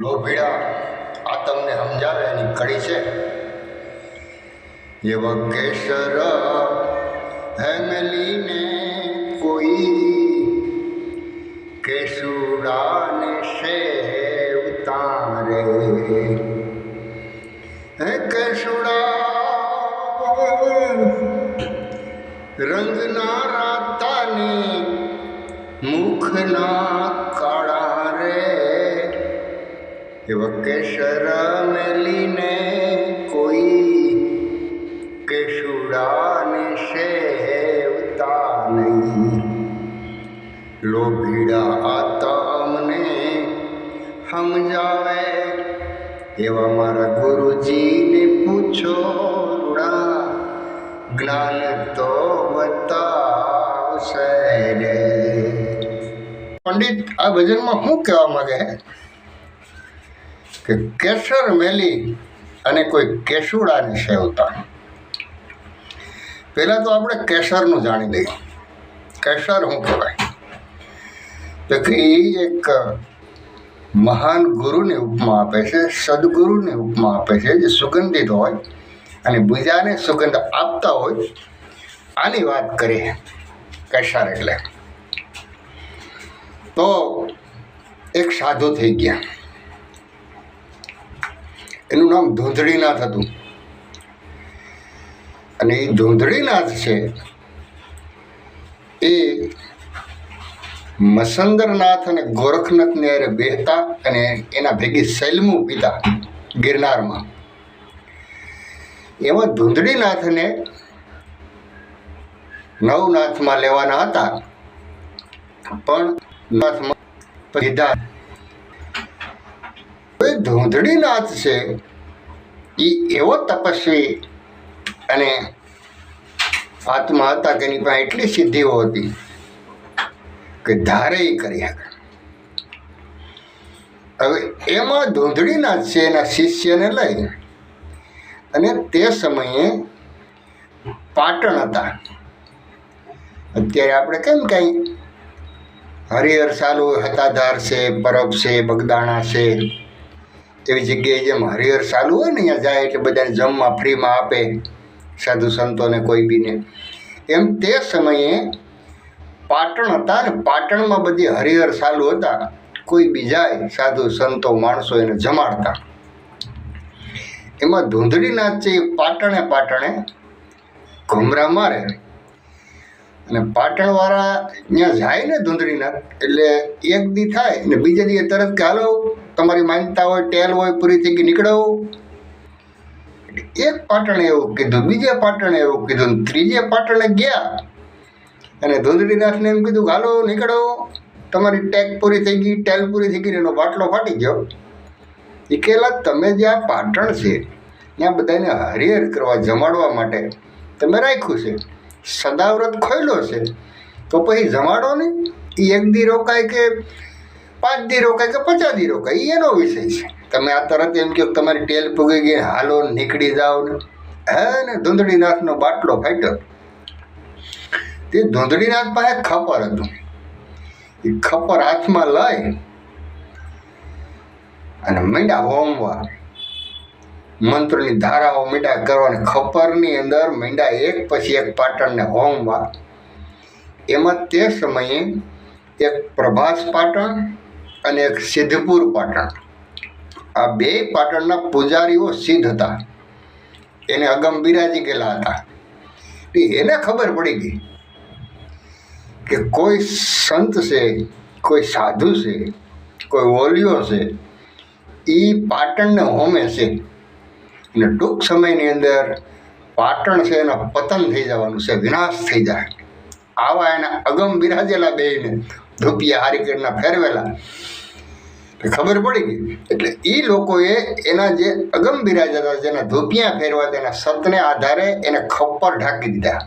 લોભીડા આ તમને સમજાવે એની કડી છે. એવા કેસર હેમલીને કોઈ કેસુડાને શે ઉતારે. હે કેસુડા, રંગના રાતાને મુખના એવા કેશરા મેલીને કોઈ કેશુડાને સેવતા નહીં લોભીડા આતા અમને સમજાવે એવા મારા ગુરુજીને પૂછો રૂડા જ્ઞાન તો બતાવશે પંડિત આ ભજનમાં શું કહેવા માંગે કે કેસર મેલી અને કોઈ કેસુડાને સેવતા. પહેલાં તો આપણે કેસરનું જાણી લઈએ. કેસર શું કહેવાય? તો કે એ એક મહાન ગુરુની ઉપમા આપે છે, સદગુરુની ઉપમા આપે છે, જે સુગંધિત હોય અને બીજાને સુગંધ આપતા હોય, આની વાત કરીએ કેસર એટલે. તો એક સાધુ થઈ ગયા. એનું નામ ધૂંધળીનાથ હતું. અને એ ધૂંધળીનાથ છે એ મસંદરનાથ અને ગોરખનાથને અરે બેહતા અને એના ભેગી સૈલમું પીતા ગિરનારમાં. એમાં ધૂંધળીનાથને નવનાથમાં લેવાના હતા. પણ નાથમાં લીધા ધૂંધળીનાથ છે. એ એવો તપસ્વી અને આત્મા હતા કે એની પાસે એટલી સિદ્ધિઓ હતી કે ધારે કર્યા કરી. હવે એમાં ધૂંધળીનાથ છે એના શિષ્યને લઈ અને તે સમયે પાટણ હતા. અત્યારે આપણે કેમ કંઈ હરિહર સાલુ હતાધાર છે, પરબ છે, બગદાણા છે એવી જગ્યાએ જેમ હરિહર ચાલુ હોય ને અહીંયા જાય એટલે બધાને જમવા ફ્રીમાં આપે, સાધુ સંતોને કોઈ બીને એમ તે સમયે પાટણ હતા ને, પાટણમાં બધી હરિહર ચાલુ હતા. કોઈ બી જાય, સાધુ સંતો, માણસો એને જમાડતા. એમાં ધૂંધળીનાથ છે પાટણે પાટણે ઘુમરા મારે. અને પાટણવાળા ત્યાં જાય ને ધૂંધળીનાથ, એટલે એક દી થાય ને બીજે દી તરત કે હાલો તમારી માનતા હોય, ટેલ હોય, પૂરી થઈ ગઈ, નીકળો. એક પાટણે એવું કીધું, બીજે પાટણે એવું કીધું ત્રીજે પાટણે ગયા. અને ધૂંધળીનાથને એમ કીધું, હાલો, નીકળો. તમારી ટેક પૂરી થઈ ગઈ, ટેલ પૂરી થઈ ગઈ, એનો બાટલો ફાટી ગયો. એ કહેલા, તમે જે આ પાટણ છે, ત્યાં બધાને હરિહર કરવા જમાડવા માટે તમે રાખ્યું છે. સદાવ્રત ખોયલો છે. તો પછી જમાડો ને. એ એક દી રોકાય કે પાંચ દી રોકાય કે પચાસ દી રોકાય એનો વિષય છે. તમે આ તરત એમ કહો તમારી ટેલ પૂગી ગઈ, હાલો નીકળી જાઓ ને. હે ને, ધૂંધળીનાથનો બાટલો ફાટ્યો. તે ધૂંધળીનાથ પાસે ખપર હતું. એ ખપર હાથમાં લઈ અને મીંડા હોમવા. મંત્રની ધારાઓ મીંડા કરવાની ખપરની અંદર મીંડા એક પછી એક પાટણને હોમવા. એમાં તે સમયે એક પ્રભાસ પાટણ અને એક સિદ્ધપુર પાટણ. આ બે પાટણના પૂજારીઓ સિદ્ધ હતા. એને અગમ બિરાજી ગયેલા હતા. એને ખબર પડી ગઈ કે કોઈ સંત છે, કોઈ સાધુ છે, કોઈ વોલિયો છે, એ પાટણને હોમે છે. અને ટૂંક સમયની અંદર પાટણ છે એના પતન થઈ જવાનું છે, વિનાશ થઈ જાય. આવા એના અગમ બિરાજેલા બેને ધોપિયા હારીકેટના ફેરવેલા. ખબર પડી ગઈ. એટલે એ લોકોએ એના જે અગમ બિરાજ હતા જેના ધોપિયા ફેરવા તેના સતને આધારે એને ખપ્પર ઢાંકી દીધા.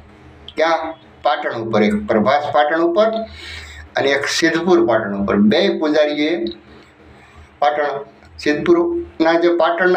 ક્યાં? પાટણ ઉપર એક પ્રભાસ પાટણ ઉપર અને એક સિદ્ધપુર પાટણ ઉપર. બે પૂજારીએ પાટણ, સિદ્ધપુરના જે પાટણના